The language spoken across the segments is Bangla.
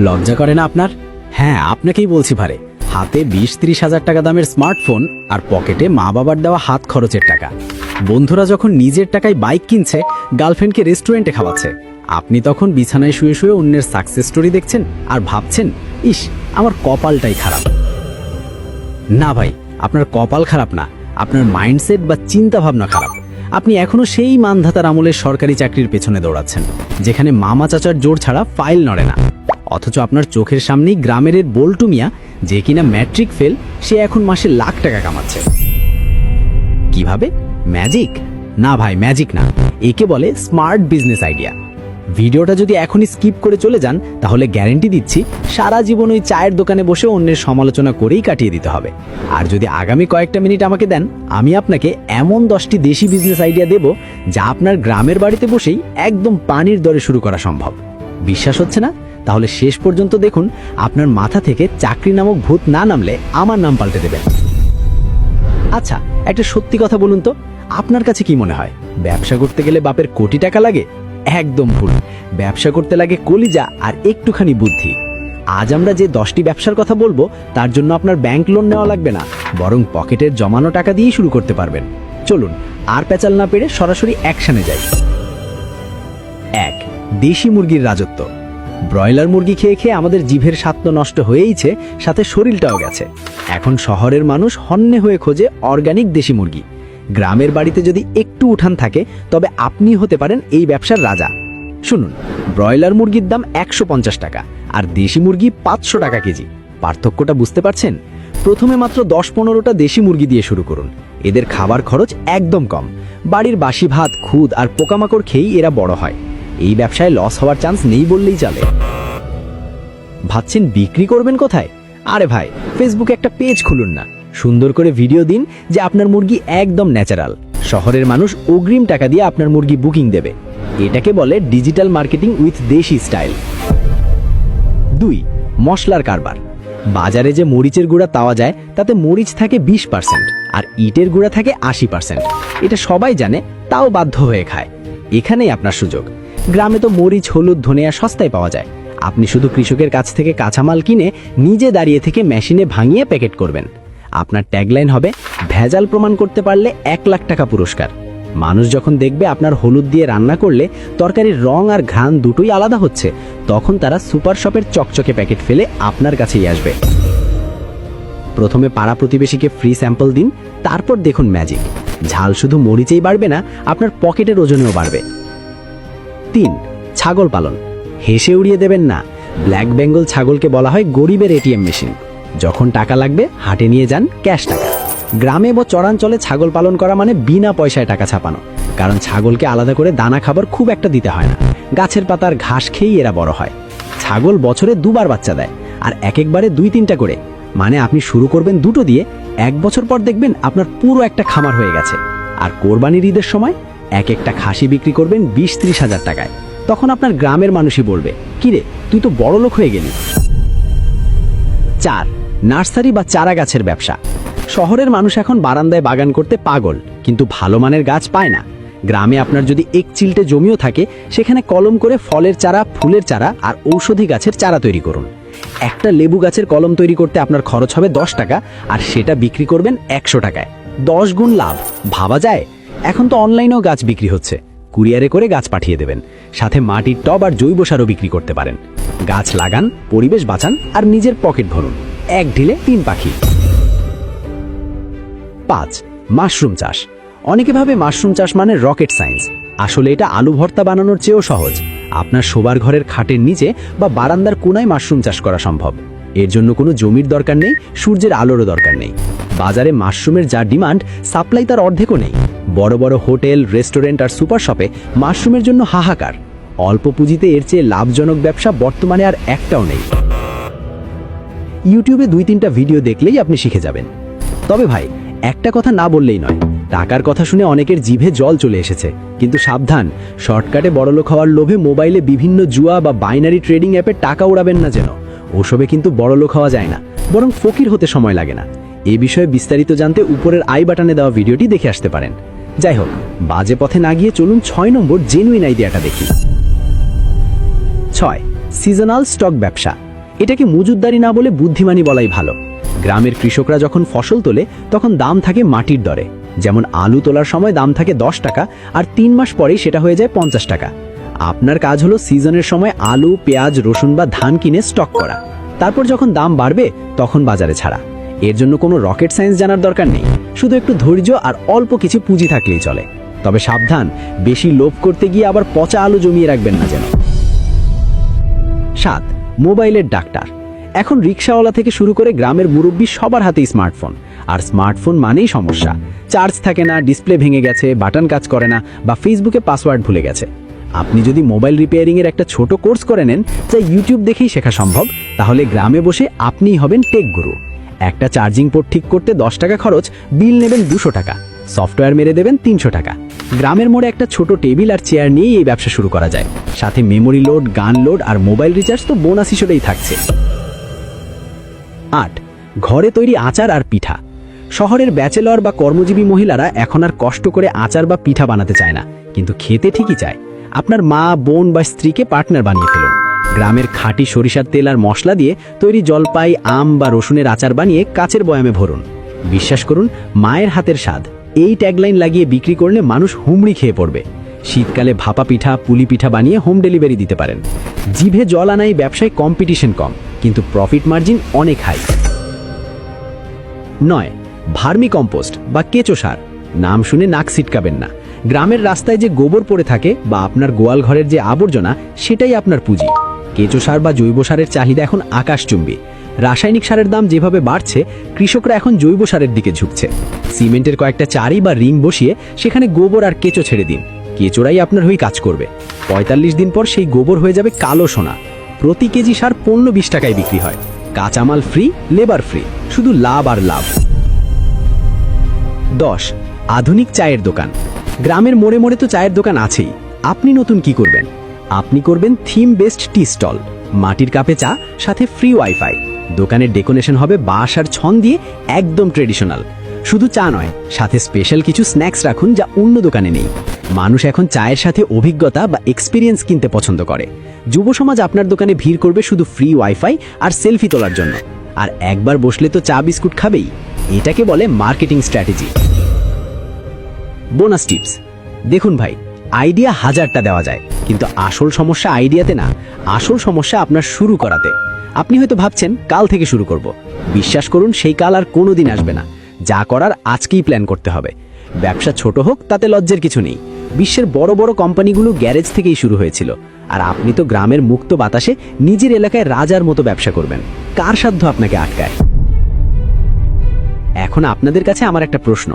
লজ্জা করে না আপনার? হ্যাঁ আপনাকেই বলছি ভারে। হাতে বিশ ত্রিশ হাজার টাকা দামের স্মার্টফোন আর পকেটে মা বাবার দেওয়া হাত খরচের টাকা। বন্ধুরা যখন নিজের টাকায় বাইক কিনছে, গার্লফ্রেন্ডকে রেস্টুরেন্টে খাওয়াচ্ছে। আপনি তখন বিছানায় শুয়ে শুয়ে অন্যের সাকসেস স্টোরি দেখছেন আর ভাবছেন, ইস, আমার কপালটাই খারাপ। না ভাই, আপনার কপাল খারাপ না। আপনার মাইন্ডসেট বা চিন্তা ভাবনা খারাপ। আপনি এখনও সেই মানধাতার আমলের সরকারি চাকরির পেছনে দৌড়াচ্ছেন, যেখানে মামা চাচার জোর ছাড়া ফাইল নড়ে না। অথচ আপনার চোখের সামনেই গ্রামের এর বল্টু মিয়া, যে কিনা ম্যাট্রিক ফেল, সে এখন মাসে লাখ টাকা কামাচ্ছে। কীভাবে? ম্যাজিক? না ভাই, ম্যাজিক না। একে বলে স্মার্ট বিজনেস আইডিয়া। ভিডিওটা যদি এখনই স্কিপ করে চলে যান, তাহলে গ্যারেন্টি দিচ্ছি সারা জীবন ওই চায়ের দোকানে বসে অন্যের সমালোচনা করেই কাটিয়ে দিতে হবে। আর যদি আগামী কয়েকটা মিনিট আমাকে দেন, আমি আপনাকে এমন দশটি দেশি বিজনেস আইডিয়া দেব যা আপনার গ্রামের বাড়িতে বসেই একদম পানির দরে শুরু করা সম্ভব। বিশ্বাস হচ্ছে না? তাহলে শেষ পর্যন্ত দেখুন আপনার মাথা থেকে চাকরি নামক ভূত না নামলে আমার নাম পাল্টে দেবেন। আচ্ছা একটা সত্যি কথা বলুন তো, আপনার কাছে কি মনে হয়? ব্যবসা করতে গেলে বাপের কোটি টাকা লাগে? একদম ভুল। ব্যবসা করতে লাগে কলিজা আর একটুখানি বুদ্ধি। আজ আমরা যে দশটি ব্যবসার কথা বলব, তার জন্য আপনার ব্যাংক লোন নেওয়া লাগবে না, বরং পকেটের জমানো টাকা দিয়েই শুরু করতে পারবেন। চলুন, আর পেঁচাল না পেরে সরাসরি অ্যাকশনে যাই। দেশি মুরগির রাজত্ব। ব্রয়লার মুরগি খেয়ে খেয়ে আমাদের জিভের স্বাদ নষ্ট হয়েইছে, সাথে শরীরটাও গেছে। এখন শহরের মানুষ হন্যে হয়ে খোঁজে অর্গানিক দেশি মুরগি। গ্রামের বাড়িতে যদি একটু উঠান থাকে, তবে আপনি হতে পারেন এই ব্যবসার রাজা। শুনুন, ব্রয়লার মুরগির দাম একশো পঞ্চাশ টাকা, আর দেশি মুরগি পাঁচশো টাকা কেজি। পার্থক্যটা বুঝতে পারছেন? প্রথমে মাত্র দশ পনেরোটা দেশি মুরগি দিয়ে শুরু করুন। এদের খাবার খরচ একদম কম। বাড়ির বাসি ভাত, খুদ আর পোকামাকড় খেয়েই এরা বড় হয়। এই ব্যবসায় লস হওয়ার চান্স নেই বললেই চলে। ভাবছেন বিক্রি করবেন কোথায়? আরে ভাই ফেসবুকে একটা পেজ খুলুন না। সুন্দর করে ভিডিও দিন যে আপনার মুরগি একদম ন্যাচারাল শহরের মানুষ অগ্রিম টাকা দিয়ে আপনার মুরগি বুকিং দেবে। এটাকে বলে digital marketing with desi style দুই, মশলার কারবার। বাজারে যে মরিচের গুঁড়া পাওয়া যায়, তাতে মরিচ থাকে বিশ পার্সেন্ট আর ইটের গুঁড়া থাকে আশি পার্সেন্ট এটা সবাই জানে, তাও বাধ্য হয়ে খায়। এখানেই আপনার সুযোগ। গ্রামে তো মরিচ, হলুদ, ধনিয়া সস্তায় পাওয়া যায়। আপনি শুধু কৃষকের কাছ থেকে কাঁচামাল কিনে নিজে দাঁড়িয়ে থেকে মেশিনে ভাঙিয়ে প্যাকেট করবেন। আপনার ট্যাগলাইন হবে, ভেজাল প্রমাণ করতে পারলে এক লাখ টাকা পুরস্কার। মানুষ যখন দেখবে আপনার হলুদ দিয়ে রান্না করলে তরকারির রং আর ঘ্রাণ দুটোই আলাদা হচ্ছে, তখন তারা সুপার শপের চকচকে প্যাকেট ফেলে আপনার কাছেই আসবে। প্রথমে পাড়া প্রতিবেশীকে ফ্রি স্যাম্পল দিন, তারপর দেখুন ম্যাজিক। ঝাল শুধু মরিচেই বাড়বে না, আপনার পকেটের ওজনেও বাড়বে। তিন, ছাগল পালন। হেসে উড়িয়ে দেবেন না। ব্ল্যাক বেঙ্গল ছাগলকে বলা হয় গরিবের এটিএম মেশিন। যখন টাকা লাগবে, হাটে নিয়ে যান ক্যাশ টাকা। গ্রামে বা চরাঞ্চলে ছাগল পালন করা মানে বিনা পয়সায় টাকা ছাপানো। কারণ ছাগলকে আলাদা করে দানা খাবার খুব একটা দিতে হয় না। গাছের পাতার ঘাস খেয়েই এরা বড় হয়। ছাগল বছরে দুবার বাচ্চা দেয়, আর এক একবারে দুই তিনটা করে। মানে আপনি শুরু করবেন দুটো দিয়ে, এক বছর পর দেখবেন আপনার পুরো একটা খামার হয়ে গেছে। আর কোরবানির ঈদের সময় এক একটা খাসি বিক্রি করবেন বিশ ত্রিশ হাজার টাকায়। তখন আপনার গ্রামের মানুষই বলবে, কিরে, তুই তো বড় লোক হয়ে গেলি। চার, নার্সারি বা চারা গাছের ব্যবসা। শহরের মানুষ এখন বারান্দায় বাগান করতে পাগল, কিন্তু ভালো মানের গাছ পায় না। গ্রামে আপনার যদি এক চিলটে জমিও থাকে, সেখানে কলম করে ফলের চারা, ফুলের চারা আর ঔষধি গাছের চারা তৈরি করুন। একটা লেবু গাছের কলম তৈরি করতে আপনার খরচ হবে দশ টাকা, আর সেটা বিক্রি করবেন একশো টাকায়। দশ গুণ লাভ, ভাবা যায়? এখন তো অনলাইনেও গাছ বিক্রি হচ্ছে। কুরিয়ারে করে গাছ পাঠিয়ে দেবেন। সাথে মাটির টব আর জৈব সারও বিক্রি করতে পারেন। গাছ লাগান, পরিবেশ বাঁচান আর নিজের পকেট ভরুন। এক ঢিলে তিন পাখি। পাঁচ, মাশরুম চাষ। অনেকে ভাবে মাশরুম চাষ মানে রকেট সায়েন্স। আসলে এটা আলু ভর্তা বানানোর চেয়েও সহজ। আপনার শোবার ঘরের খাটের নিচে বা বারান্দার কোনায় মাশরুম চাষ করা সম্ভব। এর জন্য কোনো জমির দরকার নেই, সূর্যের আলোরও দরকার নেই। বাজারে মাশরুমের যা ডিমান্ড, সাপ্লাই তার অর্ধেকও নেই। বড় বড় হোটেল, রেস্টুরেন্ট আর সুপার শপে মাশরুমের জন্য হাহাকার। অল্প পুঁজিতে এর চেয়ে লাভজনক ব্যবসা বর্তমানে আর একটাও নেই। ইউটিউবে দুই তিনটা ভিডিও দেখলেই আপনি শিখে যাবেন। তবে ভাই, একটা কথা না বললেই নয়, টাকার কথা শুনে অনেকের জিভে জল চলে এসেছে। কিন্তু সাবধান, শর্টকাটে বড়লোক হওয়ার লোভে মোবাইলে বিভিন্ন জুয়া বা বাইনারি ট্রেডিং অ্যাপে টাকা উড়াবেন না যেন। ওসবে কিন্তু বড়লোক হওয়া যায় না, বরং ফকির হতে সময় লাগে না। এ বিষয়ে বিস্তারিত জানতে উপরের আই বাটনে দেওয়া ভিডিওটি দেখে আসতে পারেন। যাই হোক, বাজে পথে না গিয়ে চলুন ছয় নম্বর জেনুইন আইডিয়াটা দেখি। ছয় সিজনাল স্টক ব্যবসা। এটাকে মজুদদারি না বলে বুদ্ধিমানী বলাই ভালো। গ্রামের কৃষকরা যখন ফসল তোলে, তখন দাম থাকে মাটির দরে। যেমন আলু তোলার সময় দাম থাকে দশ টাকা, আর তিন মাস পরেই সেটা হয়ে যায় পঞ্চাশ টাকা। আপনার কাজ হলো সিজনের সময় আলু, পেঁয়াজ, রসুন বা ধান কিনে স্টক করা। তারপর যখন দাম বাড়বে, তখন বাজারে ছাড়া। এর জন্য কোনো রকেট সায়েন্স জানার দরকার নেই। শুধু একটু ধৈর্য আর অল্প কিছু পুঁজি থাকলেই চলে। তবে সাবধান, বেশি লোভ করতে গিয়ে আবার পচা আলু জমিয়ে রাখবেন না যেন। সাত, মোবাইলের ডাক্তার। এখন রিক্সাওয়ালা থেকে শুরু করে গ্রামের মুরব্বী সবার হাতেই স্মার্টফোন আর স্মার্টফোন মানেই সমস্যা। চার্জ থাকে না ডিসপ্লে ভেঙে গেছে বাটন কাজ করে না বা ফেসবুকে পাসওয়ার্ড ভুলে গেছে। আপনি যদি মোবাইল রিপেয়ারিংয়ের একটা ছোট কোর্স করে নেন, যা ইউটিউব দেখেই শেখা সম্ভব, তাহলে গ্রামে বসে আপনিই হবেন টেক গুরু। একটা চার্জিং পোর্ট ঠিক করতে দশ টাকা খরচ, বিল নেবেন দুশো টাকা, সফটওয়্যার মেরে দেবেন তিনশো টাকা। গ্রামের মোড়ে একটা ছোট টেবিল আর চেয়ার নিয়েই এই ব্যবসা শুরু করা যায়। সাথে মেমোরি লোড, গান লোড আর মোবাইল রিচার্জ তো বোনাস হিসেবেই থাকছে। আট, ঘরে তৈরি আচার আর পিঠা। শহরের ব্যাচেলর বা কর্মজীবী মহিলারা এখন আর কষ্ট করে আচার বা পিঠা বানাতে চায় না, কিন্তু খেতে ঠিকই চায়। আপনার মা, বোন বা স্ত্রীকে পার্টনার বানিয়ে ফেলুন। গ্রামের খাঁটি সরিষার তেল আর মশলা দিয়ে তৈরি জলপাই, আম বা রসুনের আচার বানিয়ে কাচের বয়ামে ভরুন। বিশ্বাস করুন, মায়ের হাতের স্বাদ। এই ট্যাগলাইন লাগিয়ে বিক্রি করলে মানুষ হুমড়ি খেয়ে পড়বে। শীতকালে ভাপা পিঠা, পুলি পিঠা বানিয়ে হোম ডেলিভারি দিতে পারেন। জিভে জল আনাই ব্যবসায় কম্পিটিশন কম, কিন্তু প্রফিট মার্জিন অনেক হাই। নয়, ভার্মি কম্পোস্ট বা কেঁচো সার। নাম শুনে নাক সিটকাবেন না। গ্রামের রাস্তায় যে গোবর পড়ে থাকে বা আপনার গোয়াল ঘরের যে আবর্জনা, সেটাই আপনার পুঁজি। কেঁচো সার বা জৈব সারের চাহিদা এখন আকাশচুম্বী। রাসায়নিক সারের দাম যেভাবে বাড়ছে, কৃষকরা এখন জৈব সারের দিকে ঝুঁকছে। সিমেন্টের কয়েকটা চারি বা রিং বসিয়ে সেখানে গোবর আর কেঁচো ছেড়ে দিন। কেঁচোরাই আপনার হয়ে কাজ করবে। পঁয়তাল্লিশ দিন পর সেই গোবর হয়ে যাবে কালো সোনা। প্রতি কেজি সার পণ্য বিশ টাকায় বিক্রি হয়। কাঁচামাল ফ্রি, লেবার ফ্রি। শুধু লাভ আর লাভ। দশ, আধুনিক চায়ের দোকান। গ্রামের মোড়ে মোড়ে তো চায়ের দোকান আছেই। আপনি নতুন কি করবেন? আপনি করবেন থিম বেসড টি স্টল, মাটির কাপে চা, সাথে ফ্রি ওয়াইফাই দোকানের ডেকোরেশন হবে বাঁশ আর ছন দিয়ে একদম ট্রেডিশনাল শুধু চা নয়, সাথে স্পেশাল কিছু স্ন্যাক্স রাখুন যা অন্য দোকানে নেই। মানুষ এখন চায়ের সাথে অভিজ্ঞতা বা এক্সপিরিয়েন্স কিনতে পছন্দ করে। যুব সমাজ আপনার দোকানে ভিড় করবে শুধু ফ্রি ওয়াইফাই আর সেলফি তোলার জন্য। আর একবার বসলে তো চা বিস্কুট খাবেই। এটাকে বলে মার্কেটিং স্ট্র্যাটেজি বোনাস টিপস দেখুন ভাই আইডিয়া হাজারটা দেওয়া যায়, কিন্তু আসল সমস্যা আইডিয়াতে না, আসল সমস্যা আপনার শুরু করাতে। আপনি হয়তো ভাবছেন, কাল থেকে শুরু করব। বিশ্বাস করুন, সেই কাল আর কোনো দিন আসবে না। যা করার আজকেই প্ল্যান করতে হবে। ব্যবসা ছোট হোক, তাতে লজ্জের কিছু নেই। বিশ্বের বড় বড় কোম্পানিগুলো গ্যারেজ থেকেই শুরু হয়েছিল। আর আপনি তো গ্রামের মুক্ত বাতাসে নিজের এলাকায় রাজার মতো ব্যবসা করবেন। কার সাধ্য আপনাকে আটকায়? এখন আপনাদের কাছে আমার একটা প্রশ্ন।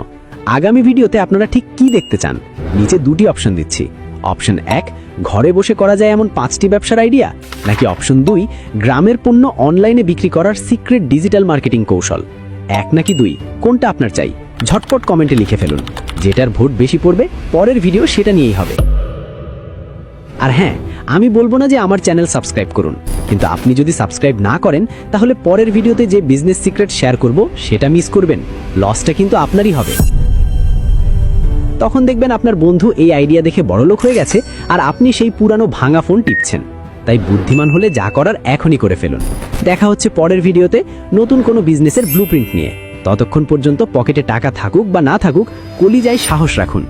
আগামী ভিডিওতে আপনারা ঠিক কি দেখতে চান? নিচে দুটি অপশন দিচ্ছি। অপশন এক, ঘরে বসে করা যায় এমন পাঁচটি ব্যবসার আইডিয়া? নাকি অপশন দুই, গ্রামের পণ্য অনলাইনে বিক্রি করার সিক্রেট ডিজিটাল মার্কেটিং কৌশল? এক নাকি দুই? কোনটা আপনার চাই? ঝটপট কমেন্টে লিখে ফেলুন। যেটার ভোট বেশি পড়বে, পরের ভিডিও সেটা নিয়েই হবে। আর হ্যাঁ আমি বলব না যে আমার চ্যানেল সাবস্ক্রাইব করুন। কিন্তু আপনি যদি সাবস্ক্রাইব না করেন, তাহলে পরের ভিডিওতে যে বিজনেস সিক্রেট শেয়ার করব, সেটা মিস করবেন। লসটা কিন্তু আপনারই হবে। তখন দেখবেন আপনার বন্ধু এই আইডিয়া দেখে বড়লোক হয়ে গেছে আর আপনি সেই পুরানো ভাঙা ফোন টিপছেন। তাই বুদ্ধিমান হলে যা করার এখনই করে ফেলুন। দেখা হচ্ছে পরের ভিডিওতে নতুন কোনো বিজনেসের ব্লুপ্রিন্ট নিয়ে। ততক্ষণ পর্যন্ত পকেটে টাকা থাকুক বা না থাকুক, কলিজায় সাহস রাখুন।